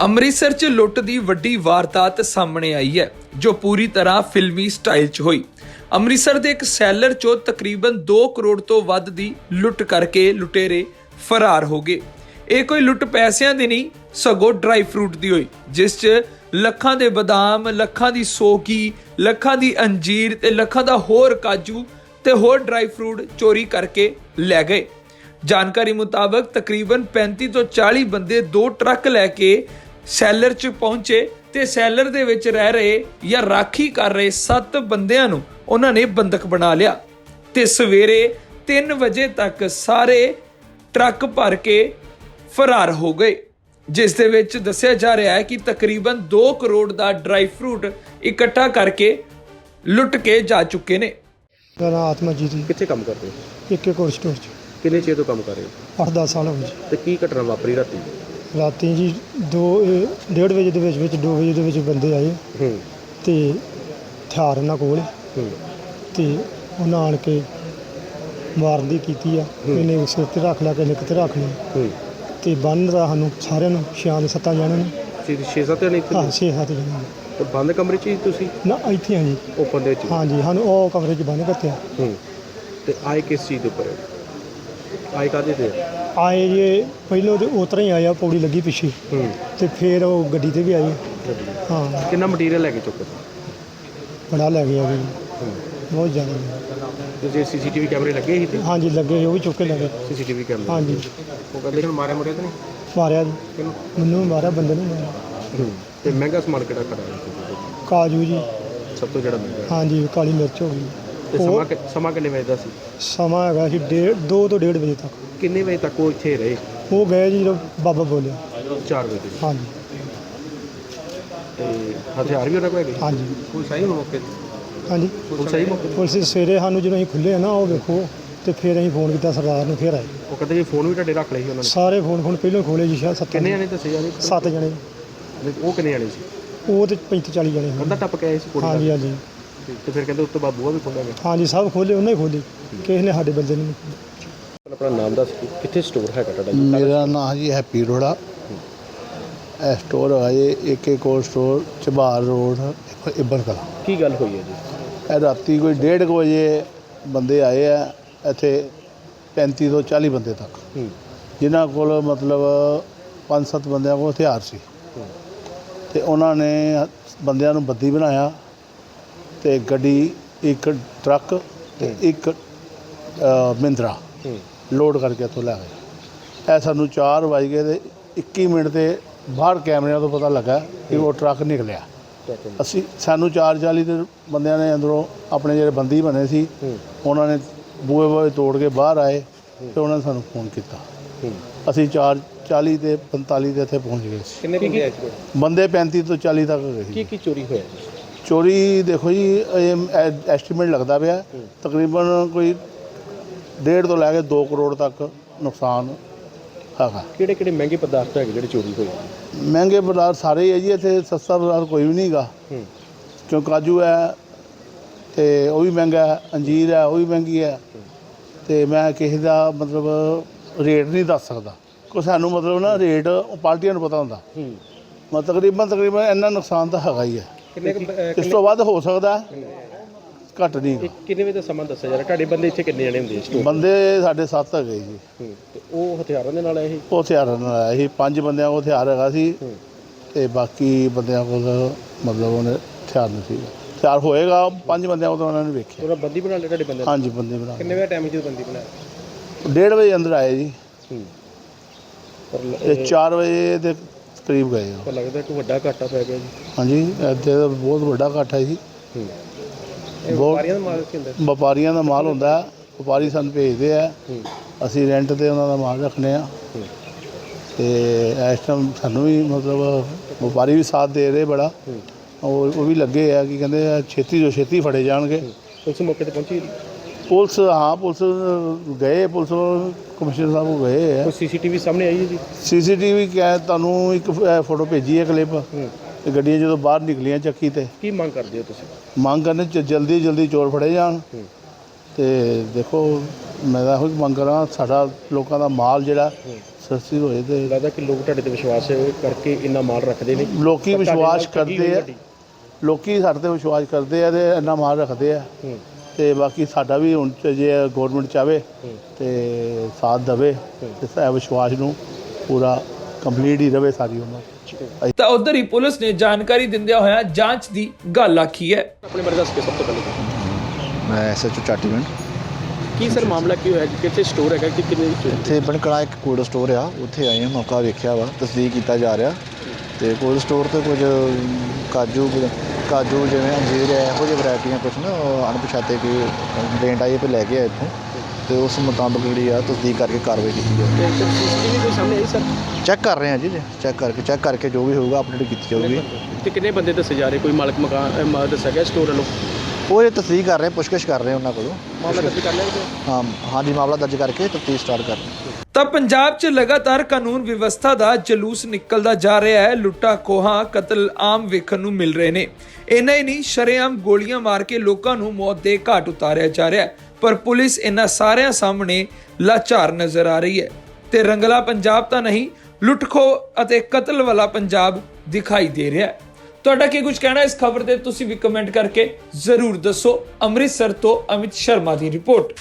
ਅੰਮ੍ਰਿਤਸਰ 'ਚ ਲੁੱਟ ਦੀ ਵੱਡੀ ਵਾਰਦਾਤ ਸਾਹਮਣੇ ਆਈ ਹੈ, ਜੋ ਪੂਰੀ ਤਰ੍ਹਾਂ ਫਿਲਮੀ ਸਟਾਈਲ 'ਚ ਹੋਈ। ਅੰਮ੍ਰਿਤਸਰ ਦੇ ਇੱਕ ਸੈਲਰ 'ਚੋਂ ਤਕਰੀਬਨ 2 ਕਰੋੜ ਤੋਂ ਵੱਧ ਦੀ ਲੁੱਟ ਕਰਕੇ ਲੁਟੇਰੇ ਫਰਾਰ ਹੋ ਗਏ। ਇਹ ਕੋਈ ਲੁੱਟ ਪੈਸਿਆਂ ਦੀ ਨਹੀਂ, ਸਗੋਂ ਡਰਾਈ ਫਰੂਟ ਦੀ ਹੋਈ, ਜਿਸ 'ਚ ਲੱਖਾਂ ਦੇ ਬਦਾਮ, ਲੱਖਾਂ ਦੀ ਸੋਗੀ, ਲੱਖਾਂ ਦੀ ਅੰਜੀਰ ਤੇ ਲੱਖਾਂ ਦਾ ਹੋਰ ਕਾਜੂ ਤੇ ਹੋਰ ਡਰਾਈ ਫਰੂਟ ਚੋਰੀ ਕਰਕੇ ਲੈ ਗਏ। ਜਾਣਕਾਰੀ ਮੁਤਾਬਕ ਤਕਰੀਬਨ 35 ਤੋਂ 40 ਬੰਦੇ ਦੋ ਟਰੱਕ ਲੈ ਕੇ ਸੈਲਰ 'ਚ ਪਹੁੰਚੇ ਤੇ ਸੈਲਰ ਦੇ ਵਿੱਚ ਰਹਿ ਰਹੇ ਜਾਂ ਰਾਖੀ ਕਰ ਰਹੇ 7 ਬੰਦਿਆਂ ਨੂੰ ਉਹਨਾਂ ਨੇ ਬੰਦਕ ਬਣਾ ਲਿਆ। ਤੇ ਸਵੇਰੇ 3 ਵਜੇ ਤੱਕ ਸਾਰੇ ਟਰੱਕ ਭਰ ਕੇ ਫਰਾਰ ਹੋ ਗਏ ਜਿਸ ਦੇ ਵਿੱਚ ਦੱਸਿਆ ਜਾ ਰਿਹਾ ਹੈ ਕਿ ਤਕਰੀਬਨ 2 ਕਰੋੜ ਦਾ ਡਰਾਈ ਫਰੂਟ ਇਕੱਠਾ ਕਰਕੇ ਲੁੱਟ ਕੇ ਜਾ ਚੁੱਕੇ ਨੇ। ਮੇਰਾ ਨਾਮ ਆਤਮਜੀਤ ਜੀ ਕਿੱਥੇ ਕੰਮ ਕਰਦੇ ਹੋ? ਇੱਕ ਇੱਕ ਹੋਰ ਸਟੋਰ 'ਚ। ਕਿੰਨੇ ਚਿਰ ਤੋਂ ਕੰਮ ਕਰ ਰਹੇ ਹੋ? 8-10 ਸਾਲ ਹੋ ਗਏ। ਜੀ ਤੇ ਕੀ ਘਟਨਾ ਵਾਪਰੀ ਰਾਤੀ? ਰਾਤੀ ਜੀ ਦੋ ਇਹ ਡੇਢ ਵਜੇ ਦੇ ਵਿੱਚ ਵਿੱਚ 2 ਵਜੇ ਦੇ ਵਿੱਚ ਬੰਦੇ ਆਏ। ਹੂੰ। ਤੇ ਹਥਿਆਰ ਉਹਨਾਂ ਕੋਲ। ਹੂੰ। ਤੇ ਉਹਨਾਂ ਆਣ ਕੇ ਮਾਰਨ ਦੀ ਕੀਤੀ ਆ। ਇਹਨੇ ਸਿਰ ਤੇ ਰੱਖ ਲਿਆ ਕਿਸੇ ਕਿਤੇ ਰੱਖ ਲਿਆ। ਹੂੰ। ਤੇ ਬੰਨ ਦਾ ਸਾਨੂੰ ਸਾਰਿਆਂ ਨੂੰ ਛਿਆਂ ਦੇ ਸੱਤਾਂ ਜਾਣਿਆਂ ਨੂੰ। ਸੀ 6-7 ਜਣੇ ਹਾਂ ਛੇ ਸੱਤ ਜਣਿਆਂ ਨੂੰ ਤੇ ਬੰਦ ਕਮਰੇ 'ਚ ਹੀ ਤੁਸੀਂ? ਨਾ ਇੱਥੇ ਹਾਂ ਜੀ। ਓਪਨ ਦੇ ਵਿੱਚ? ਹਾਂ ਜੀ ਸਾਨੂੰ ਉਹ ਕਮਰੇ 'ਚ ਬੰਨ ਕੱਤਿਆ ਹੂੰ। ਤੇ ਆਏ ਕਿਸ ਚੀਜ਼ ਦੇ ਉੱਪਰ? ਆਏ ਕਾਦੇ ਤੇ ਆਏ ਜੇ ਪਹਿਲੋਂ ਤੇ ਉਤਰਾ ਹੀ ਆਇਆ ਪੌੜੀ ਲੱਗੀ ਪਿੱਛੇ। ਹੂੰ। ਤੇ ਫਿਰ ਉਹ ਗੱਡੀ ਤੇ ਵੀ ਆਏ। ਹਾਂ। ਕਿੰਨਾ ਮਟੀਰੀਅਲ ਲੈ ਕੇ ਚੁੱਕੇ? ਬੜਾ ਲੈ ਗਿਆ ਜੀ ਹੂੰ। ਬਹੁਤ ਜ਼ਿਆਦਾ। ਤੇ ਜੇ ਸੀਸੀਟੀਵੀ ਕੈਮਰੇ ਲੱਗੇ ਸੀ ਤੇ? ਹਾਂਜੀ ਲੱਗੇ ਸੀ, ਉਹ ਵੀ ਚੁੱਕ ਕੇ ਲੱਗੇ ਸੀਸੀਟੀਵੀ ਕੈਮਰੇ ਹਾਂਜੀ। ਉਹ ਕਹਿੰਦੇ ਹੁਣ ਮਾਰਿਆ ਮੁਰਿਆ ਤਾਂ ਨਹੀਂ? ਮਾਰਿਆ ਜੀ। ਕਿਹਨੂੰ? ਮੈਨੂੰ ਵੀ ਮਾਰਿਆ ਬੰਦੇ ਨੂੰ ਮਾਰਿਆ। ਹੂੰ। ਤੇ ਮਹਿੰਗਾ ਸਮਾਨ ਕਿਹੜਾ ਖੜਾ ਹੈ ਕਾਜੂ ਜੀ। ਸਭ ਤੋਂ ਜਿਹੜਾ ਮਹਿੰਗਾ। ਹਾਂਜੀ ਕਾਲੀ ਮਿਰਚ ਹੋ ਗਈ। ਤੇ ਸਮਾਂ ਕਿ- ਸਮਾਂ ਕਿੰਨੇ ਵਜੇ ਦਾ ਸੀ? ਸਮਾਂ ਹੈਗਾ ਸੀ ਡੇਢ ਦੋ ਤੋਂ ਡੇਢ ਵਜੇ ਤੱਕ। ਕਿੰਨੇ ਵਜੇ ਤੱਕ ਉਹ ਇੱਥੇ ਰਹੇ? ਉਹ ਗਏ ਜੀ ਜਦੋਂ ਬਾਬਾ ਬੋਲਿਆ। 4 ਵਜੇ। ਹਾਂਜੀ। ਤੇ ਹਥਿਆਰ ਵੀ ਉਹਨਾਂ ਕੋਲ ਹੈਗੇ? ਹਾਂਜੀ। ਕੋਈ ਸਹੀ ਮੌਕੇ ਤੇ? ਹਾਂਜੀ। ਕੋਈ ਸਹੀ ਮੌਕੇ? ਪੁਲਿਸ ਸਵੇਰੇ ਸਾਨੂੰ ਜਦੋਂ ਅਸੀਂ ਖੁੱਲੇ ਨਾ ਉਹ ਵੇਖੋ ਤੇ ਫਿਰ ਅਸੀਂ ਫੋਨ ਕੀਤਾ ਸਰਦਾਰ ਨੂੰ ਫਿਰ ਆਏ। ਉਹ ਕਹਿੰਦੇ ਫੋਨ ਵੀ ਤੁਹਾਡੇ ਰੱਖ ਲਏ ਸੀ ਉਹਨਾਂ ਨੇ? ਸਾਰੇ ਫੋਨ ਫੋਨ ਪਹਿਲਾਂ ਖੋਲੇ ਜੀ ਸ਼ਾਇਦ ਸੱਤ ਕਿੰਨੇ ਜਣੇ। ਦੱਸੇ ਜਾ ਰਹੇ ਸੱਤ ਜਣੇ। ਉਹ ਕਿੰਨੇ ਜਣੇ ਸੀ? ਉਹ ਤੇ 35 40 ਜਣੇ ਸੀ। ਕੰਧਾ ਟੱਪ ਕੇ ਆਏ ਸੀ ਕੁੜੀ ਹਾਂਜੀ ਨਾਲ? ਹਾਂਜੀ। ਤੇ ਫਿਰ ਕਹਿੰਦੇ ਉਸ ਤੋਂ ਬਾਅਦ ਬੂਹਾ ਵੀ ਖੋਲਿਆ ਗਿਆ ਹਾਂਜੀ ਸਭ ਖੋਲੇ ਉਹਨੇ ਖੋਲੇ ਕਿਸੇ ਨੇ ਸਾਡੇ ਬੰਦੇ ਨੂੰ। ਆਪਣਾ ਨਾਮ ਦੱਸ ਦਿਓ, ਕਿੱਥੇ ਸਟੋਰ ਹੈਗਾ ਤੁਹਾਡਾ? ਜੀ ਮੇਰਾ ਨਾਮ ਜੀ ਹੈਪੀ ਰੋੜਾ ਇਹ ਸਟੋਰ ਹੈ ਜੀ ਏਕੇ ਕੋਲ ਸਟੋਰ ਚਬਾਰ ਰੋਡ ਇੱਬਰ ਕਲਾ ਕੀ ਗੱਲ ਹੋਈ ਹੈ ਜੀ? ਇਹ ਰਾਤੀ ਕੋਈ 1:30 ਵਜੇ ਬੰਦੇ ਆਏ ਆ ਇੱਥੇ 35 ਤੋਂ 40 ਬੰਦੇ ਤੱਕ। ਹੂੰ। ਜਿਨ੍ਹਾਂ ਕੋਲ ਮਤਲਬ 5-7 ਬੰਦਿਆਂ ਕੋਲ ਹਥਿਆਰ ਸੀ। ਤੇ ਉਹਨਾਂ ਨੇ ਬੰਦਿਆਂ ਨੂੰ ਬੱਦੀ ਬਣਾਇਆ ਤੇ ਗੱਡੀ ਇੱਕ ਟਰੱਕ ਤੇ ਇੱਕ ਮਹਿੰਦਰਾ ਹੂੰ। ਲੋਡ ਕਰਕੇ ਇੱਥੋਂ ਲੈ ਗਏ ਇਹ ਸਾਨੂੰ 4 ਵਜ ਗਏ ਤੇ 21 ਮਿੰਟ ਤੇ ਬਾਹਰ ਕੈਮਰਿਆਂ ਤੋਂ ਪਤਾ ਲੱਗਾ ਕਿ ਉਹ ਟਰੱਕ ਨਿਕਲਿਆ। ਅਸੀਂ ਸਾਨੂੰ 440 ਦੇ ਬੰਦਿਆਂ ਨੇ ਅੰਦਰੋਂ ਆਪਣੇ ਜਿਹੜੇ ਬੰਦੀ ਬਣੇ ਸੀ ਉਹਨਾਂ ਨੇ ਬੂਹੇ ਬੂਹੇ ਤੋੜ ਕੇ ਬਾਹਰ ਆਏ ਤੇ ਉਹਨਾਂ ਨੇ ਸਾਨੂੰ ਫੋਨ ਕੀਤਾ। ਅਸੀਂ 440 ਤੇ 45 ਦੇ ਇੱਥੇ ਪਹੁੰਚ ਗਏ ਸੀ। ਕਿੰਨੇ ਬੰਦੇ ਬੰਦੇ 35 ਤੋਂ 40 ਤੱਕ ਗਏ ਕੀ ਸੀ ਕੀ ਚੋਰੀ ਹੋਇਆ? ਚੋਰੀ ਦੇਖੋ ਜੀ ਐਸਟੀਮੇਟ ਲੱਗਦਾ ਪਿਆ। ਤਕਰੀਬਨ ਕੋਈ ਡੇਢ ਤੋਂ ਲੈ ਕੇ 2 ਕਰੋੜ ਤੱਕ ਨੁਕਸਾਨ ਹੈਗਾ। ਕਿਹੜੇ ਕਿਹੜੇ ਮਹਿੰਗੇ ਪਦਾਰਥ ਹੈਗੇ ਜਿਹੜੇ ਚੋਰੀ ਹੋਏ? ਮਹਿੰਗੇ ਪਦਾਰਥ ਸਾਰੇ ਹੀ ਜੀ ਇੱਥੇ ਸਸਤਾ ਪਦਾਰਥ ਕੋਈ ਵੀ ਨਹੀਂਗਾ। ਹੂੰ। ਕਿਉਂ ਕਾਜੂ ਹੈ ਤੇ ਉਹ ਵੀ ਮਹਿੰਗਾ ਹੈ ਅੰਜੀਰ ਹੈ ਉਹ ਵੀ ਮਹਿੰਗੀ ਹੈ। ਤੇ ਮੈਂ ਕਿਸੇ ਦਾ ਮਤਲਬ ਰੇਟ ਨਹੀਂ ਦੱਸ ਸਕਦਾ। ਕੋ ਸਾਨੂੰ ਮਤਲਬ ਨਾ ਰੇਟ ਪਾਰਟੀਆਂ ਨੂੰ ਪਤਾ ਹੁੰਦਾ। ਹੂੰ। ਮੈਂ ਤਕਰੀਬਨ ਤਕਰੀਬਨ ਇੰਨਾ ਨੁਕਸਾਨ ਤਾਂ ਹੈਗਾ ਹੀ ਹੈ। ਕਿੰਨੇ ਕੁ, ਅਹ, ਇਸ ਤੋਂ ਵੱਧ ਹੋ ਸਕਦਾ ਘੱਟ ਨਹੀਂ। ਕਿੰਨੇ ਵਜੇ ਦਾ ਸਮਾਂ ਦੱਸਿਆ ਜਾ ਰਿਹਾ? ਤੁਹਾਡੇ ਬੰਦੇ ਇੱਥੇ ਕਿੰਨੇ ਜਣੇ ਹੁੰਦੇ ਸਟੋਰ ਬੰਦੇ ਸਾਡੇ ਸੱਤ ਹੈਗੇ ਜੀ। ਤੇ ਉਹ ਹਥਿਆਰਾਂ ਦੇ ਨਾਲ ਆਏ ਸੀ? ਉਹ ਹਥਿਆਰਾਂ ਨਾਲ ਆਇਆ ਸੀ। ਪੰਜ ਬੰਦਿਆਂ ਕੋਲ ਹਥਿਆਰ ਹੈਗਾ ਸੀ ਤੇ ਬਾਕੀ ਬੰਦਿਆਂ ਕੋਲ ਮਤਲਬ ਉਹਨੇ ਹਥਿਆਰ ਨਹੀਂ ਸੀ ਹਥਿਆਰ ਹੋਏਗਾ ਪੰਜ ਬੰਦਿਆਂ ਕੋਲ ਤਾਂ ਉਹਨਾਂ ਨੇ ਵੇਖਿਆ। ਉਹਨਾਂ ਬੰਦੀ ਬਣਾ ਲਿਆ ਤੁਹਾਡੇ ਬੰਦੇ ਨੇ? ਹਾਂਜੀ ਬੰਦੇ ਬਣਾ ਕਿੰਨੇ ਵਜੇ ਟਾਈਮ ਜਦੋਂ ਬੰਦੀ ਬਣਾਇਆ ਡੇਢ ਵਜੇ ਅੰਦਰ ਆਏ ਜੀ। ਪਰ ਲ- ਤੇ 4 ਵਜੇ ਦੇ ਕਰੀਬ ਗਏ। ਪਰ ਲੱਗਦਾ ਕਿ ਵੱਡਾ ਘਾਟਾ ਪੈ ਗਿਆ ਜੀ। ਹਾਂਜੀ ਇੱਥੇ ਤਾਂ ਬਹੁਤ ਵੱਡਾ ਹੈ ਜੀ। ਹੂੰ। ਇਹ ਬਹੁਤ- ਵਪਾਰੀਆਂ ਦਾ ਮਾਲ ਕੀ ਹੁੰਦਾ? ਵਪਾਰੀਆਂ ਦਾ ਮਾਲ ਹੁੰਦਾ ਹੈ, ਵਪਾਰੀ ਸਾਨੂੰ ਭੇਜਦੇ ਆ। ਅਸੀਂ ਰੈਂਟ ਤੇ ਉਹਨਾਂ ਦਾ ਮਾਲ ਰੱਖਨੇ ਆ। ਤੇ ਇਸ ਟਾਈਮ ਸਾਨੂੰ ਵੀ ਮਤਲਬ ਵਪਾਰੀ ਵੀ ਸਾਥ ਦੇ ਰਹੇ ਬੜਾ। ਉਹ ਉਹ ਵੀ ਲੱਗੇ ਆ ਕਿ ਕਹਿੰਦੇ ਆ ਛੇਤੀ ਤੋਂ ਛੇਤੀ ਫੜੇ ਜਾਣਗੇ। ਉਸ ਮੌਕੇ ਤੇ ਪਹੁੰਚੀ ਪੁਲਿਸ ਹਾਂ ਪੁਲਿਸ ਗਏ ਪੁਲਿਸ ਕਮਿਸ਼ਨਰ ਸਾਹਿਬ ਕੋਲ ਗਏ ਆ। ਕੋਈ ਸੀਸੀਟੀਵੀ ਸਾਹਮਣੇ ਆਈ ਹੈ ਜੀ? ਸੀਸੀਟੀਵੀ ਕੈ ਤੁਹਾਨੂੰ ਇੱਕ ਫੋਟੋ ਭੇਜੀ ਹੈ ਕਲਿੱਪ। ਤੇ ਗੱਡੀਆਂ ਜਦੋਂ ਬਾਹਰ ਨਿਕਲੀਆਂ ਚੱਕੀ ਤੇ। ਕੀ ਮੰਗ ਕਰਦੇ ਹੋ ਤੁਸੀਂ? ਮੰਗ ਕਰਨੇ ਚ ਜਲਦੀ ਜਲਦੀ ਚੋਰ ਫੜੇ ਜਾਣ। ਤੇ ਦੇਖੋ ਮੈਂ ਤਾਂ ਇਹੋ ਹੀ ਮੰਗ ਕਰਾਂ ਸਾਡਾ ਲੋਕਾਂ ਦਾ ਮਾਲ ਜਿਹੜਾ ਸਸਤੀ ਹੋਏ ਤੇ ਲੱਗਦਾ ਕਿ ਲੋਕ ਤੁਹਾਡੇ ਤੇ ਵਿਸ਼ਵਾਸ ਕਰਕੇ ਇੰਨਾ ਮਾਲ ਰੱਖਦੇ ਨੇ। ਲੋਕੀ ਵਿਸ਼ਵਾਸ ਕਰਦੇ ਹੋਈ ਆ। ਲੋਕੀ ਸਾਡੇ ਤੇ ਵਿਸ਼ਵਾਸ ਕਰਦੇ ਆ ਤੇ ਇੰਨਾ ਮਾਲ ਰੱਖਦੇ ਆ। ਤੇ ਬਾਕੀ ਸਾਡਾ ਵੀ ਹੁਣ ਤੇ ਜੇ ਗਵਰਨਮੈਂਟ ਚਾਵੇ। ਤੇ ਸਾਥ ਦੇਵੇ ਤੇ ਸਾ ਵਿਸ਼ਵਾਸ ਨੂੰ ਪੂਰਾ ਕੰਪਲੀਟ ਹੀ ਰਵੇ ਸਾਰੀ ਉਮਰ। ਤਾਂ ਉਧਰ ਹੀ ਪੁਲਿਸ ਨੇ ਜਾਣਕਾਰੀ ਦਿੰਦਿਆਂ ਹੋਇਆ ਜਾਂਚ ਦੀ ਗੱਲ ਆਖੀ ਹੈ। ਆਪਣੇ ਬਾਰੇ ਦੱਸ ਕੇ ਸਭ ਤੋਂ ਪਹਿਲੇ ਮੈਂ ਐਸਐਚਓ ਚਾਟੀਵਿੰਡ। ਕੀ ਸਰ ਮਾਮਲਾ ਕੀ ਹੋਇਆ? ਕਿੱਥੇ ਸਟੋਰ ਹੈਗਾ? ਕਿ ਕਿੰਨੇ ਇੱਥੇ ਬਣਕੜਾ ਇੱਕ ਕੋਲਡ ਸਟੋਰ ਆ। ਉੱਥੇ ਆਏ ਹਾਂ ਮੌਕਾ ਵੇਖਿਆ ਵਾ ਤਸਦੀਕ ਕੀਤਾ ਜਾ ਰਿਹਾ। ਤੇ ਕੋਲਡ ਸਟੋਰ ਤੇ ਕੁਝ ਕਾਜੂ ਕਾਜੂ ਜਿਵੇਂ ਅੰਜੀਰ ਹੈ ਇਹੋ ਜਿਹੀ ਵੈਰਾਈਟੀਆਂ ਕੁਝ ਨਾ ਅਣਪਛਾਤੇ ਕੋਈ ਕੰਪਲੇਂਟ ਆਈ ਵੀ ਲੈ ਕੇ ਆਏ ਇੱਥੋਂ। ਤੇ ਉਸ ਮੁਤਾਬਕ ਜਿਹੜੀ ਆ ਤਸਦੀਕ ਕਰਕੇ ਕਾਰਵਾਈ ਕੀਤੀ ਜਾਵੇ ਤੇ ਸੀਸੀਟੀਵੀ ਕੋਈ ਸਾਹਮਣੇ ਆਈ ਸਰ ਚੈੱਕ ਕਰ ਰਹੇ ਹਾਂ ਜੀ ਚੈੱਕ ਕਰਕੇ ਚੈੱਕ ਕਰਕੇ ਜੋ ਵੀ ਹੋਊਗਾ ਅਪਡੇਟ ਕੀਤੀ ਜਾਊਗੀ। ਤੇ ਕਿੰਨੇ ਬੰਦੇ ਦੱਸੇ ਜਾ ਰਹੇ? ਕੋਈ ਮਾਲਕ ਮਕਾਨ ਅਹ, ਮਾ- ਦੱਸਿਆ ਗਿਆ ਸਟੋਰ ਵੱਲੋਂ? ਉਹ ਇਹ ਤਸਦੀਕ ਕਰ ਰਹੇ ਪੁੱਛਗਿੱਛ ਕਰ ਰਹੇ ਉਹਨਾਂ ਕੋਲੋਂ। ਮਾਮਲਾ ਦਰਜ ਕਰ ਲਿਆ ਗਿਆ? ਹਾਂ ਹਾਂਜੀ ਮਾਮਲਾ ਦਰਜ ਕਰਕੇ ਤਫਤੀਸ਼ ਸਟਾਰਟ ਕਰ ਰਹੇ ਤਾਂ ਪੰਜਾਬ 'ਚ ਲਗਾਤਾਰ ਕਾਨੂੰਨ ਵਿਵਸਥਾ ਦਾ ਜਲੂਸ ਨਿਕਲਦਾ ਜਾ ਰਿਹਾ ਹੈ। ਲੁੱਟਾਂ, ਖੋਹਾਂ, ਕਤਲ ਆਮ ਵੇਖਣ ਨੂੰ ਮਿਲ ਰਹੇ ਨੇ। ਇੰਨਾ ਹੀ ਨਹੀਂ, ਸ਼ਰੇਆਮ ਗੋਲੀਆਂ ਮਾਰ ਕੇ ਲੋਕਾਂ ਨੂੰ ਮੌਤ ਦੇ ਘਾਟ ਉਤਾਰਿਆ ਜਾ ਰਿਹਾ ਹੈ। ਪਰ ਪੁਲਿਸ ਇਹਨਾਂ ਸਾਰਿਆਂ ਸਾਹਮਣੇ ਲਾਚਾਰ ਨਜ਼ਰ ਆ ਰਹੀ ਹੈ। ਤੇ ਰੰਗਲਾ ਪੰਜਾਬ ਤਾਂ ਨਹੀਂ, ਲੁੱਟਖੋ ਅਤੇ ਕਤਲ ਵਾਲਾ ਪੰਜਾਬ ਦਿਖਾਈ ਦੇ ਰਿਹਾ ਹੈ। ਤੁਹਾਡਾ ਕੀ ਕੁਝ ਕਹਿਣਾ ਇਸ ਖਬਰ ਤੇ? ਤੁਸੀਂ ਵੀ ਕਮੈਂਟ ਕਰਕੇ ਜ਼ਰੂਰ ਦੱਸੋ। ਅੰਮ੍ਰਿਤਸਰ ਤੋਂ ਅਮਿਤ ਸ਼ਰਮਾ ਦੀ ਰਿਪੋਰਟ।